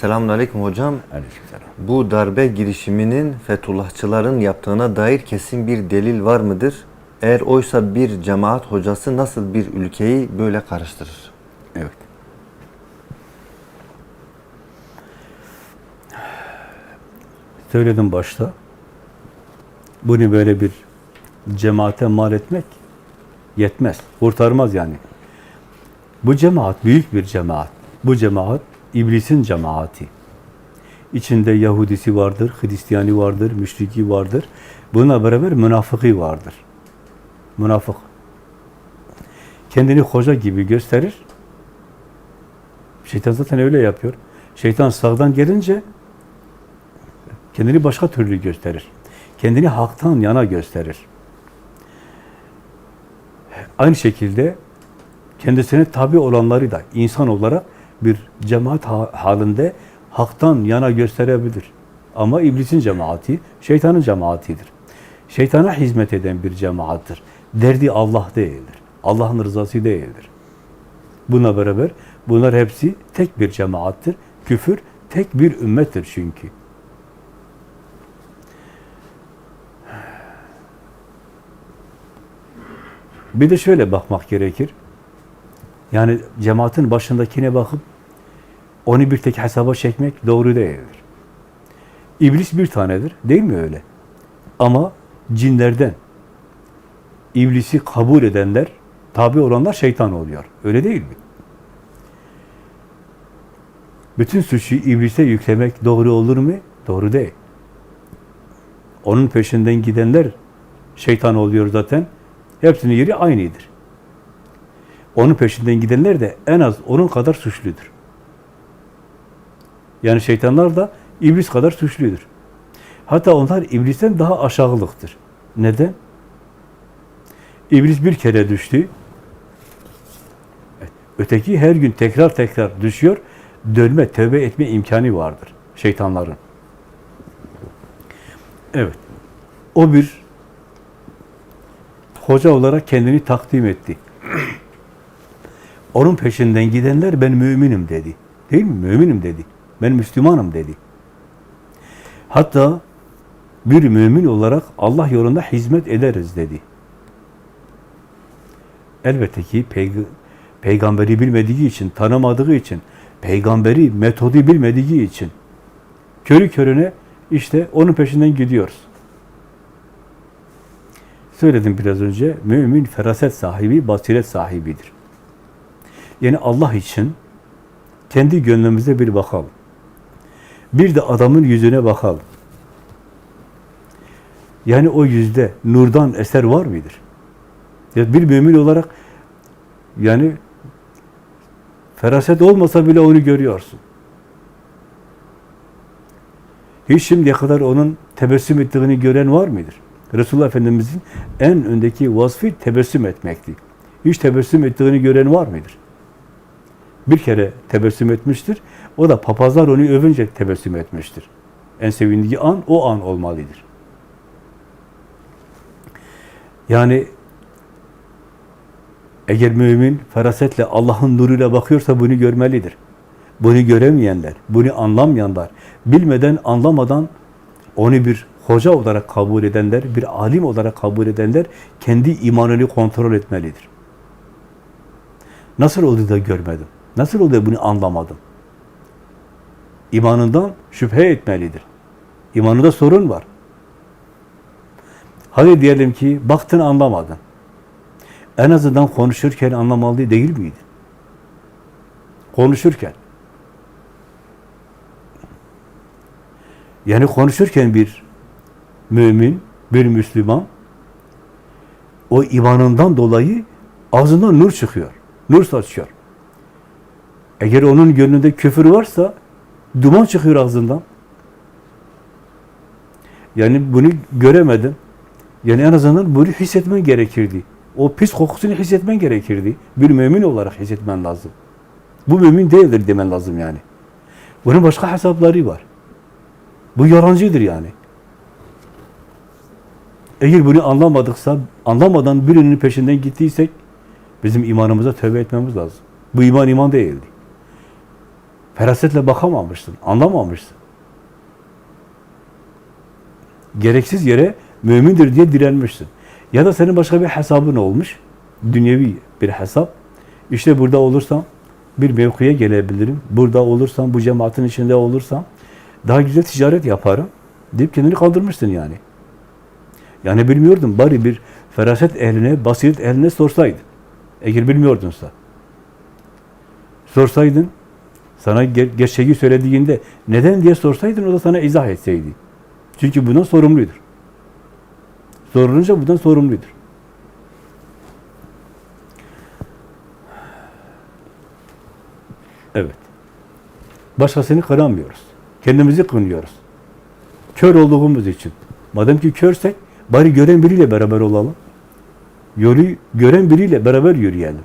Selamünaleyküm hocam. Aleykümselam. Bu darbe girişiminin Fethullahçıların yaptığına dair kesin bir delil var mıdır? Eğer oysa bir cemaat hocası nasıl bir ülkeyi böyle karıştırır? Evet. Söyledim başta. Bunu böyle bir cemaate mal etmek yetmez. Kurtarmaz yani. Bu cemaat büyük bir cemaat. Bu cemaat iblisin cemaati. İçinde Yahudisi vardır, Hristiyani vardır, müşriki vardır. Bununla beraber münafıkı vardır. Münafık. Kendini hoca gibi gösterir. Şeytan zaten öyle yapıyor. Şeytan sağdan gelince kendini başka türlü gösterir. Kendini haktan yana gösterir. Aynı şekilde kendisine tabi olanları da insan olarak bir cemaat ha- halinde haktan yana gösterebilir. Ama iblisin cemaati, şeytanın cemaatidir. Şeytana hizmet eden bir cemaattır. Derdi Allah değildir. Allah'ın rızası değildir. Buna beraber bunlar hepsi tek bir cemaattir. Küfür tek bir ümmettir çünkü. Bir de şöyle bakmak gerekir. Yani cemaatin başındakine bakıp onu bir tek hesaba çekmek doğru değildir. İblis bir tanedir. Değil mi öyle? Ama cinlerden iblisi kabul edenler, tabi olanlar şeytan oluyor. Öyle değil mi? Bütün suçu iblise yüklemek doğru olur mu? Doğru değil. Onun peşinden gidenler şeytan oluyor zaten. Hepsinin yeri aynıdır. Onun peşinden gidenler de en az onun kadar suçludur. Yani şeytanlar da iblis kadar suçludur. Hatta onlar iblisten daha aşağılıktır. Neden? İblis bir kere düştü. Öteki her gün tekrar tekrar düşüyor. Dönme, tövbe etme imkanı vardır şeytanların. Evet. O bir hoca olarak kendini takdim etti. Onun peşinden gidenler ben müminim dedi. Değil mi? Müminim dedi. Ben Müslümanım dedi. Hatta bir mümin olarak Allah yolunda hizmet ederiz dedi. Elbette ki peyg- peygamberi bilmediği için, tanımadığı için, peygamberi, metodu bilmediği için körü körüne işte onun peşinden gidiyoruz. Söyledim biraz önce, mümin feraset sahibi, basiret sahibidir. Yani Allah için kendi gönlümüze bir bakalım. Bir de adamın yüzüne bakalım. Yani o yüzde nurdan eser var mıdır? Ya bir mümin olarak yani feraset olmasa bile onu görüyorsun. Hiç şimdiye kadar onun tebessüm ettiğini gören var mıdır? Resulullah Efendimiz'in en öndeki vasfı tebessüm etmekti. Hiç tebessüm ettiğini gören var mıdır? Bir kere tebessüm etmiştir. O da papazlar onu övünce tebessüm etmiştir. En sevindiği an o an olmalıdır. Yani eğer mümin ferasetle Allah'ın nuruyla bakıyorsa bunu görmelidir. Bunu göremeyenler, bunu anlamayanlar, bilmeden, anlamadan onu bir hoca olarak kabul edenler, bir alim olarak kabul edenler kendi imanını kontrol etmelidir. Nasıl oldu da görmedim? Nasıl da bunu anlamadım? İmanından şüphe etmelidir. İmanında sorun var. Hadi diyelim ki baktın anlamadın. En azından konuşurken anlamalı değil miydi? Konuşurken. Yani konuşurken bir mümin, bir Müslüman o imanından dolayı ağzından nur çıkıyor. Nur saçıyor. Eğer onun gönlünde küfür varsa duman çıkıyor ağzından. Yani bunu göremedim. Yani en azından bunu hissetmen gerekirdi. O pis kokusunu hissetmen gerekirdi. Bir mümin olarak hissetmen lazım. Bu mümin değildir demen lazım yani. Bunun başka hesapları var. Bu yalancıdır yani. Eğer bunu anlamadıksa, anlamadan birinin peşinden gittiysek bizim imanımıza tövbe etmemiz lazım. Bu iman iman değildi. Ferasetle bakamamışsın, anlamamışsın. Gereksiz yere mümindir diye direnmişsin. Ya da senin başka bir hesabın olmuş, dünyevi bir hesap. İşte burada olursam bir mevkiye gelebilirim. Burada olursam, bu cemaatin içinde olursam daha güzel ticaret yaparım deyip kendini kaldırmışsın yani. Yani bilmiyordun bari bir feraset ehline, basiret ehline sorsaydın. Eğer bilmiyordunsa. Sorsaydın, sana ger- gerçeği söylediğinde neden diye sorsaydın o da sana izah etseydi. Çünkü bundan sorumludur. Sorulunca bundan sorumludur. Evet. Başkasını kıramıyoruz. Kendimizi kınıyoruz. Kör olduğumuz için. Madem ki körsek bari gören biriyle beraber olalım. Yolu gören biriyle beraber yürüyelim.